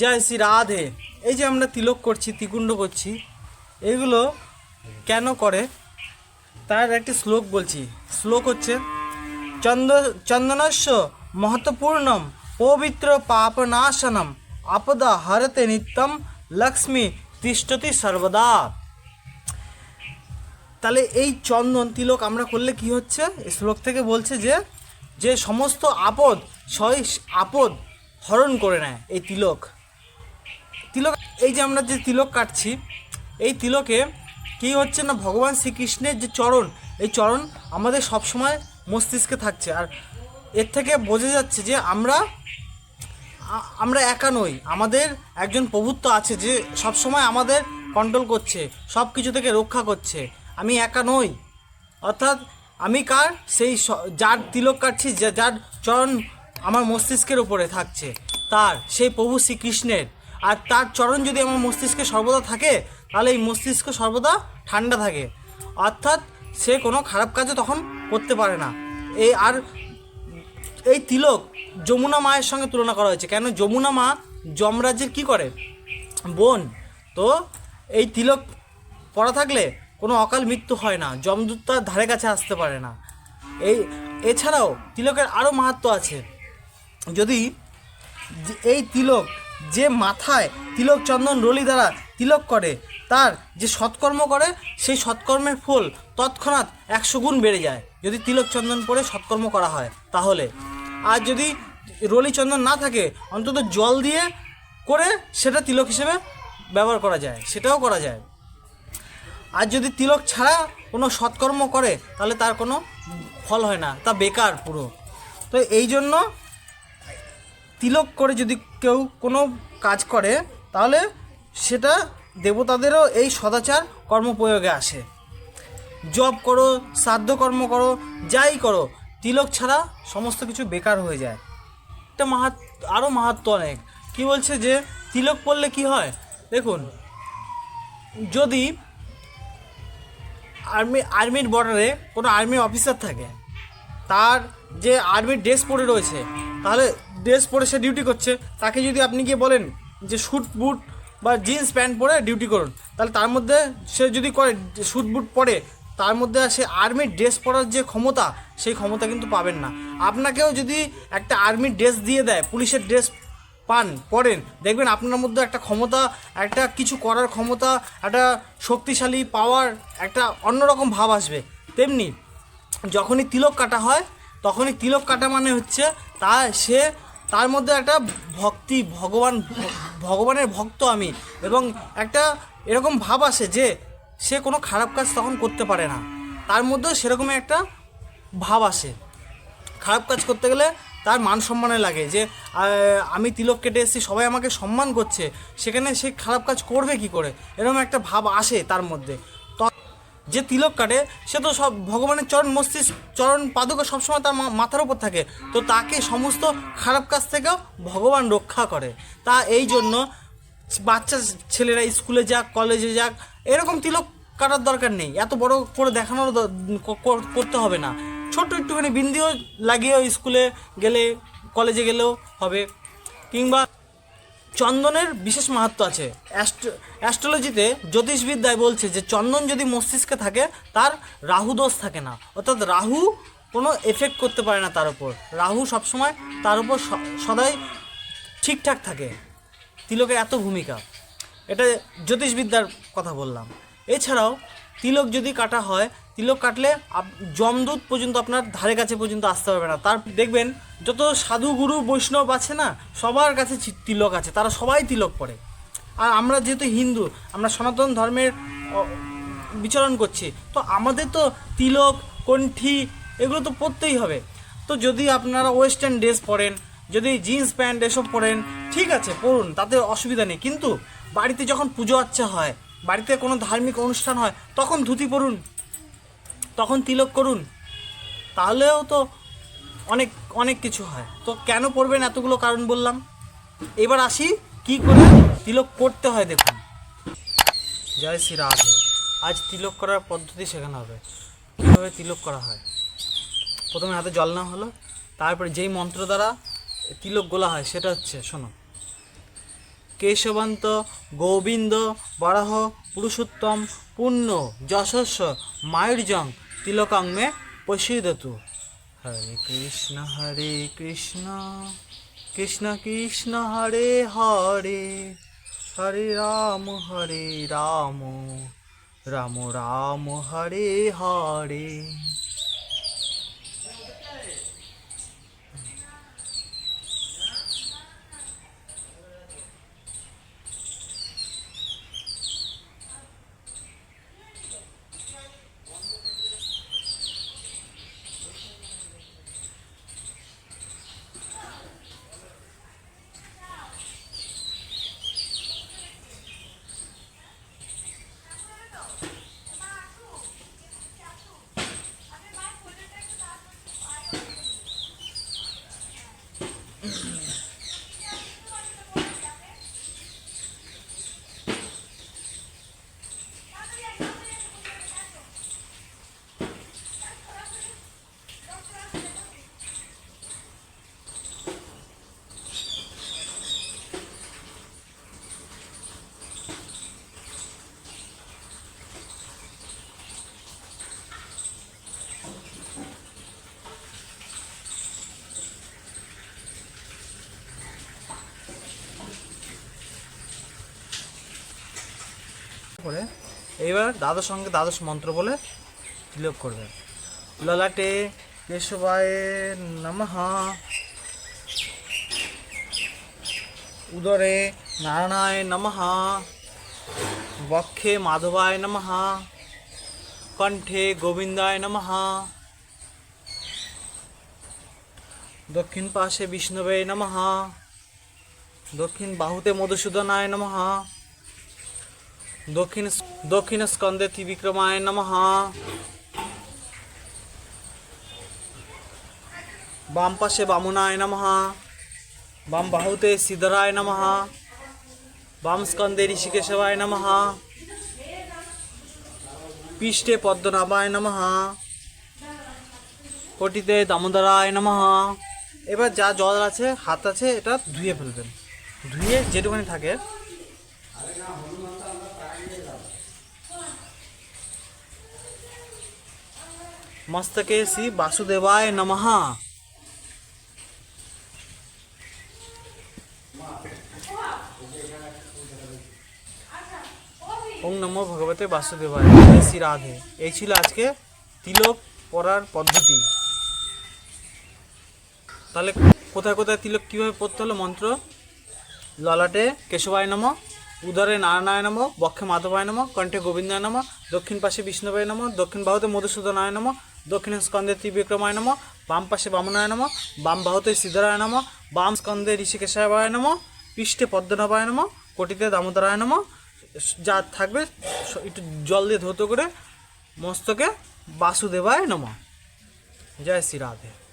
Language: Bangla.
জয় শ্রী রাধে। এই যে আমরা তিলক করছি তিকুণ্ড করছি, এগুলো কেন করে? তার একটি শ্লোক বলছি। শ্লোক হচ্ছে, চন্দ, চন্দনস্য মহত্বপূর্ণম পবিত্র পাপনাশনম আপদা হরতে নিত্যম লক্ষ্মী তিষ্ঠতি সর্বদা। তাহলে এই চন্দন তিলক আমরা করলে কি হচ্ছে? শ্লোক থেকে বলছে যে যে সমস্ত আপদ সই আপদ হরণ করে নেয় এই তিলক। তিলক, এই যে আমরা যে তিলক কাটছি, এই তিলকে কি হচ্ছে না, ভগবান শ্রীকৃষ্ণের যে চরণ, এই চরণ আমাদের সবসময় মস্তিষ্কে থাকছে। আর এর থেকে বোঝা যাচ্ছে যে আমরা আমরা একা নই। আমাদের একজন প্রভুত্ব আছে যে সবসময় আমাদের কন্ট্রোল করছে সব কিছু থেকে রক্ষা করছে। আমি একা নই। অর্থাৎ আমি কার? সেই যার তিলক কাটছি যার চরণ আমার মস্তিষ্কের উপরে থাকছে। তার, সেই প্রভু শ্রীকৃষ্ণের। আর তার চরণ যদি আমার মস্তিষ্কে সর্বদা থাকে, তাহলে এই মস্তিষ্ক সর্বদা ঠান্ডা থাকে। অর্থাৎ সে কোনো খারাপ কাজও তখন করতে পারে না। এই আর এই তিলক যমুনা মায়ের সঙ্গে তুলনা করা হয়েছে। কেন? যমুনা মা যমরাজ্যের কি করে? বোন, তো এই তিলক পরা থাকলে কোনো অকাল মৃত্যু হয় না। যমদূত তার ধারে কাছে আসতে পারে না। এই, এছাড়াও তিলকের আরও মাহাত্ম আছে। যদি এই তিলক যে মাথায় তিলক চন্দন রলি দ্বারা তিলক করে, তার যে সৎকর্ম করে, সেই সৎকর্মের ফল তৎক্ষণাৎ একশো গুণ বেড়ে যায়। যদি তিলক চন্দন পরে সৎকর্ম করা হয়, তাহলে। আর যদি রলি চন্দন না থাকে, অন্তত জল দিয়ে করে সেটা তিলক হিসেবে ব্যবহার করা যায়, সেটাও করা যায়। আর যদি তিলক ছাড়া কোনো সৎকর্ম করে, তাহলে তার কোনো ফল হয় না, তা বেকার পুরো। তো এই জন্য তিলক করে যদি কেউ কোনো কাজ করে, তাহলে সেটা দেবতাদেরও এই সদাচার কর্মপ্রয়োগে আসে। জব করো, শ্রাদ্ধ কর্ম করো, যাই করো, তিলক ছাড়া সমস্ত কিছু বেকার হয়ে যায়। এটা মাহাত আরও মাহাত্ম অনেক। কি বলছে যে, তিলক পড়লে কি হয়? দেখুন, যদি আর্মি, আর্মির বর্ডারে কোনো আর্মি অফিসার থাকে, তার যে আর্মির ড্রেস পরে রয়েছে, তাহলে ড্রেস পরে সে ডিউটি করছে, তাকে যদি আপনি গিয়ে বলেন যে স্যুট বুট বা জিন্স প্যান্ট পরে ডিউটি করুন, তাহলে তার মধ্যে সে যদি করে স্যুট বুট পরে, তার মধ্যে সে আর্মির ড্রেস পরার যে ক্ষমতা, সেই ক্ষমতা কিন্তু পাবেন না। আপনাকেও যদি একটা আর্মির ড্রেস দিয়ে দেয়, পুলিশের ড্রেস পান পড়েন দেখবেন আপনার মধ্যে একটা ক্ষমতা, একটা কিছু করার ক্ষমতা, একটা শক্তিশালী পাওয়ার একটা অন্যরকম ভাব আসবে। তেমনি যখনই তিলক কাটা হয়, তখনই তিলক কাটা মানে হচ্ছে তা সে তার মধ্যে একটা ভক্তি, ভগবান, ভগবানের ভক্ত আমি। এবং একটা এরকম ভাব আসে যে সে কোনো খারাপ কাজ তখন করতে পারে না। তার মধ্যেও সেরকমই একটা ভাব আসে। খারাপ কাজ করতে গেলে তার মান সম্মানে লাগে যে আমি তিলক কেটে এসেছি, সবাই আমাকে সম্মান করছে। সেখানে সে খারাপ কাজ করবে কি করে? এরকম একটা ভাব আসে তার মধ্যে। যে তিলক কাটে, সে তো সব ভগবানের চরণ মস্তিষ্ক, চরণ পাদুকা সবসময় তার মাথার উপর থাকে। তো তাকে সমস্ত খারাপ কাজ থেকেও ভগবান রক্ষা করে। তা এই জন্য বাচ্চা ছেলেরা স্কুলে যাক, কলেজে যাক, এরকম তিলক কাটার দরকার নেই। এত বড় করে দেখানোর করতে হবে না। ছোট্ট একটুখানি বিন্দিও লাগিয়েও স্কুলে গেলে, কলেজে গেলেও হবে। কিংবা চন্দনের বিশেষ মাহাত্ম আছে। অ্যাস্ট্রো- অ্যাস্ট্রোলজিতে জ্যোতিষবিদ্যায় বলছে যে, চন্দন যদি মস্তিষ্কে থাকে, তার রাহু দোষ থাকে না। অর্থাৎ রাহু কোনো এফেক্ট করতে পারে না তার উপর। রাহু সবসময় তার উপর সদাই ঠিকঠাক থাকে। তিলকের এত ভূমিকা। এটা জ্যোতিষবিদ্যার কথা বললাম। এছাড়াও তিলক যদি কাটা হয় তিলক কাটলে যমদূত পর্যন্ত আপনার ধারে কাছে পর্যন্ত আসতে পারবে না। তার দেখবেন, যত সাধু গুরু, বৈষ্ণব আছে না, সবার কাছে তিলক আছে। তারা সবাই তিলক পরে আর আমরা যেহেতু হিন্দু, আমরা সনাতন ধর্মের বিচরণ করছি, তো আমাদের তো তিলক, কণ্ঠি, এগুলো তো পরতেই হবে। তো যদি আপনারা ওয়েস্টার্ন ড্রেস পরেন, যদি জিন্স প্যান্ট এসব পরেন, ঠিক আছে, পরুন, তাতে অসুবিধা নেই। কিন্তু বাড়িতে যখন পুজো আচ্চা হয়, বাড়িতে কোনো ধার্মিক অনুষ্ঠান হয়, তখন ধুতি পরুন। তখন তিলক করুন, তাহলেও তো অনেক অনেক কিছু হয়। তো কেন পড়বেন এতগুলো কারণ বললাম? এবার আসি কি করে তিলক করতে হয় দেখুন। জয় শ্রী রাধে। আজ তিলক করার পদ্ধতি শেখানো হবে। কীভাবে তিলক করা হয়? প্রথমে হাতে জল নেওয়া হলো, তারপরে যেই মন্ত্র দ্বারা তিলক গোলা হয় সেটা হচ্ছে, শোনো। কেশবন্ত গোবিন্দ বরাহ পুরুষোত্তম পুণ্য যশস্ব মায়ুর্যং তিলকং মে পশিদতু হরে কৃষ্ণ হরে কৃষ্ণ কৃষ্ণ কৃষ্ণ, হরে হরে হরে রাম হরে রাম রাম রাম, হরে হরে করে এইবার দ্বাদশ সঙ্গে দ্বাদশ মন্ত্র বলে তিলক করবেন ললাটে কেশবায় নমঃ। উদরে নারায়ণায় নমঃ। বক্ষে মাধবায় নমঃ। কণ্ঠে গোবিন্দায় নমঃ। দক্ষিণ পাশে বিষ্ণবে নমঃ। দক্ষিণ বাহুতে মধুসূদনায় নমঃ। দক্ষিণ দক্ষিণ স্কন্দে ত্রিবিক্রমায় নমঃ। বাম পাশে বামুনায় নমঃ। বাম বাহুতে সিদ্ধরায় নমঃ। বাম স্কন্দে ঋষিকেশবায় নমঃ। পৃষ্ঠে পদ্মনাভায় নমঃ। কটিতে দামোদরায় নমঃ। এবার যা জল আছে, হাত আছে, এটা ধুয়ে ফেলবেন। ধুয়ে যেটুখানি থাকে মস্তকে শ্রী বাসুদেবায় নমঃ ওং নম ভগবতে বাসুদেবায় শ্রী রাধে এই ছিল আজকে তিলক পরার পদ্ধতি তাহলে কোথায় কোথায় তিলক কীভাবে পড়তে হলো মন্ত্র ললাটে কেশবায় নম উদরে নারায়ণায় নম বক্ষে মাধবায় নম কণ্ঠে গোবিন্দায় নম দক্ষিণ পাশে বিষ্ণুবায় নম দক্ষিণ বাহুতে মধুসূদনায় নম দক্ষিণ স্কন্ধে ত্রিবিক্রমায় নম। বাম পাশে বামনায় নম। বাম বাহুতে সিদ্ধরায় নম। বাম স্কন্ধে ঋষিকেশায় নম। পৃষ্ঠে পদ্মনাভায় নম। কোটিতে দামোদরায় নম। যা থাকবে একটু জল দিয়ে ধৌত করে মস্তকে বাসুদেবায় নম। জয় শ্রী রাধে।